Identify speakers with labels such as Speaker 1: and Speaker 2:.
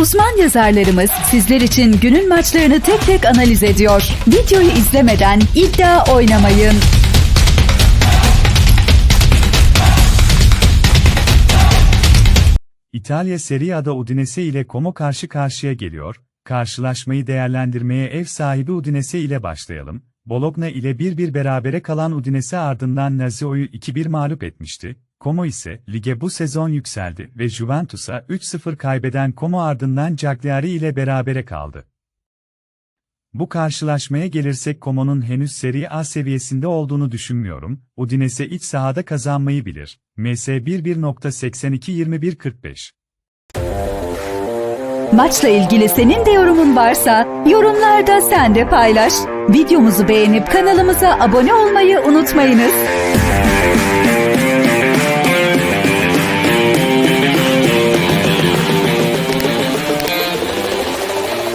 Speaker 1: Uzman yazarlarımız sizler için günün maçlarını tek tek analiz ediyor. Videoyu izlemeden iddia oynamayın.
Speaker 2: İtalya Serie A'da Udinese ile Como karşı karşıya geliyor. Karşılaşmayı değerlendirmeye ev sahibi Udinese ile başlayalım. Bologna ile 1-1 berabere kalan Udinese ardından Lazio'yu 2-1 mağlup etmişti. Como ise lige bu sezon yükseldi ve Juventus'a 3-0 kaybeden Como ardından Cagliari ile berabere kaldı. Bu karşılaşmaya gelirsek Como'nun henüz Serie A seviyesinde olduğunu düşünmüyorum. Udinese iç sahada kazanmayı bilir. MS 11.82-21.45
Speaker 1: Maçla ilgili senin de yorumun varsa yorumlarda sen de paylaş. Videomuzu beğenip kanalımıza abone olmayı unutmayınız.